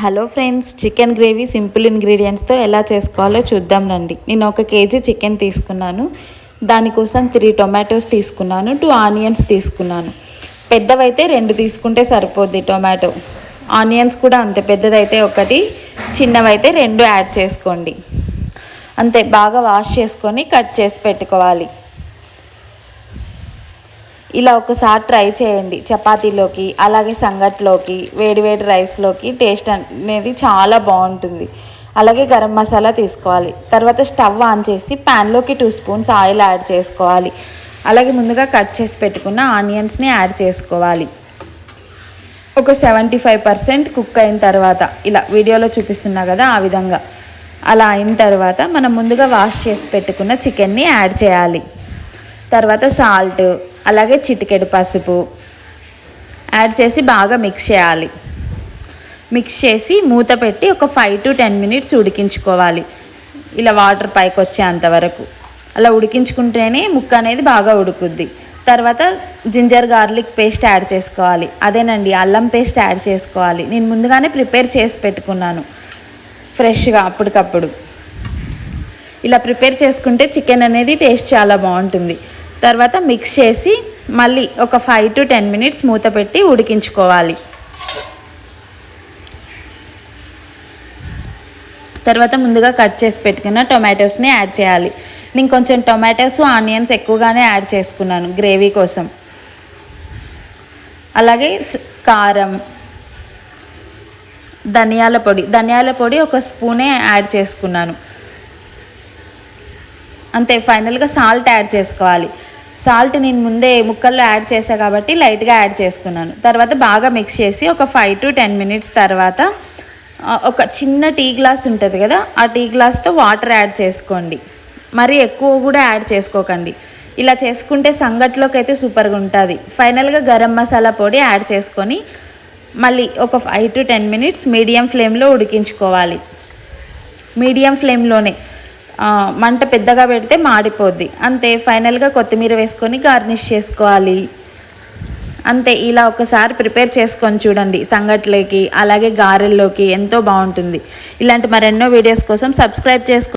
Hello friends chicken gravy simple ఇంగ్రీడియంట్స్తో ఎలా చేసుకోవాలో చూద్దాం రండి. నేను ఒక కేజీ చికెన్ తీసుకున్నాను. దానికోసం త్రీ టొమాటోస్ తీసుకున్నాను టూ ఆనియన్స్ తీసుకున్నాను. పెద్దవైతే రెండు తీసుకుంటే సరిపోద్ది టొమాటో. ఆనియన్స్ కూడా అంతే పెద్దదైతే ఒకటి చిన్నవైతే రెండు యాడ్ చేసుకోండి. అంతే బాగా వాష్ చేసుకొని కట్ చేసి పెట్టుకోవాలి. ఇలా ఒకసారి ట్రై చేయండి. చపాతీలోకి అలాగే సంగట్లోకి వేడివేడి రైస్లోకి టేస్ట్ అనేది చాలా బాగుంటుంది. అలాగే గరం మసాలా తీసుకోవాలి. తర్వాత స్టవ్ ఆన్ చేసి ప్యాన్లోకి టూ స్పూన్స్ ఆయిల్ యాడ్ చేసుకోవాలి. అలాగే ముందుగా కట్ చేసి పెట్టుకున్న ఆనియన్స్ని యాడ్ చేసుకోవాలి. ఒక సెవెంటీ ఫైవ్ పర్సెంట్ కుక్ అయిన తర్వాత ఇలా వీడియోలో చూపిస్తున్నా కదా ఆ విధంగా అలా అయిన తర్వాత మనం ముందుగా వాష్ చేసి పెట్టుకున్న చికెన్ని యాడ్ చేయాలి. తర్వాత సాల్ట్ అలాగే చిటికెడు పసుపు యాడ్ చేసి బాగా మిక్స్ చేయాలి. మిక్స్ చేసి మూత పెట్టి ఒక ఫైవ్ టు టెన్ మినిట్స్ ఉడికించుకోవాలి. ఇలా వాటర్ పైకి వచ్చేంత వరకు. అలా ఉడికించుకుంటేనే ముక్క అనేది బాగా ఉడుకుద్ది. తర్వాత జింజర్ గార్లిక్ పేస్ట్ యాడ్ చేసుకోవాలి. అదేనండి అల్లం పేస్ట్ యాడ్ చేసుకోవాలి. నేను ముందుగానే ప్రిపేర్ చేసి పెట్టుకున్నాను. ఫ్రెష్గా అప్పటికప్పుడు. ఇలా ప్రిపేర్ చేసుకుంటే చికెన్ అనేది టేస్ట్ చాలా బాగుంటుంది. తర్వాత మిక్స్ చేసి మళ్ళీ ఒక ఫైవ్ టు టెన్ మినిట్స్ మూత పెట్టి ఉడికించుకోవాలి. తర్వాత ముందుగా కట్ చేసి పెట్టుకున్న టొమాటోస్ని యాడ్ చేయాలి. నేను కొంచెం టొమాటోస్ ఆనియన్స్ ఎక్కువగానే యాడ్ చేసుకున్నాను గ్రేవీ కోసం. అలాగే కారం ధనియాల పొడి ధనియాల పొడి ఒక స్పూనే యాడ్ చేసుకున్నాను. అంతే ఫైనల్గా సాల్ట్ యాడ్ చేసుకోవాలి. సాల్ట్ నేను ముందే ముక్కల్లో యాడ్ చేసా కాబట్టి లైట్గా యాడ్ చేసుకున్నాను. తర్వాత బాగా మిక్స్ చేసి ఒక ఫైవ్ టు టెన్ మినిట్స్ తర్వాత ఒక చిన్న టీ గ్లాస్ ఉంటుంది కదా ఆ టీ గ్లాస్తో వాటర్ యాడ్ చేసుకోండి. మరి ఎక్కువ కూడా యాడ్ చేసుకోకండి. ఇలా చేసుకుంటే సంగట్లోకి అయితే సూపర్గా ఉంటుంది. ఫైనల్గా గరం మసాలా పొడి యాడ్ చేసుకొని మళ్ళీ ఒక five to ten minutes medium ఫ్లేమ్లో ఉడికించుకోవాలి. మీడియం ఫ్లేమ్లోనే. మంట పెద్దగా పెడితే మాడిపోద్ది. అంతే ఫైనల్గా కొత్తిమీర వేసుకొని గార్నిష్ చేసుకోవాలి. అంతే ఇలా ఒకసారి ప్రిపేర్ చేసుకొని చూడండి సంగట్లోకి అలాగే గారెల్లోకి ఎంతో బాగుంటుంది. ఇలాంటి మరెన్నో వీడియోస్ కోసం సబ్స్క్రైబ్ చేసుకో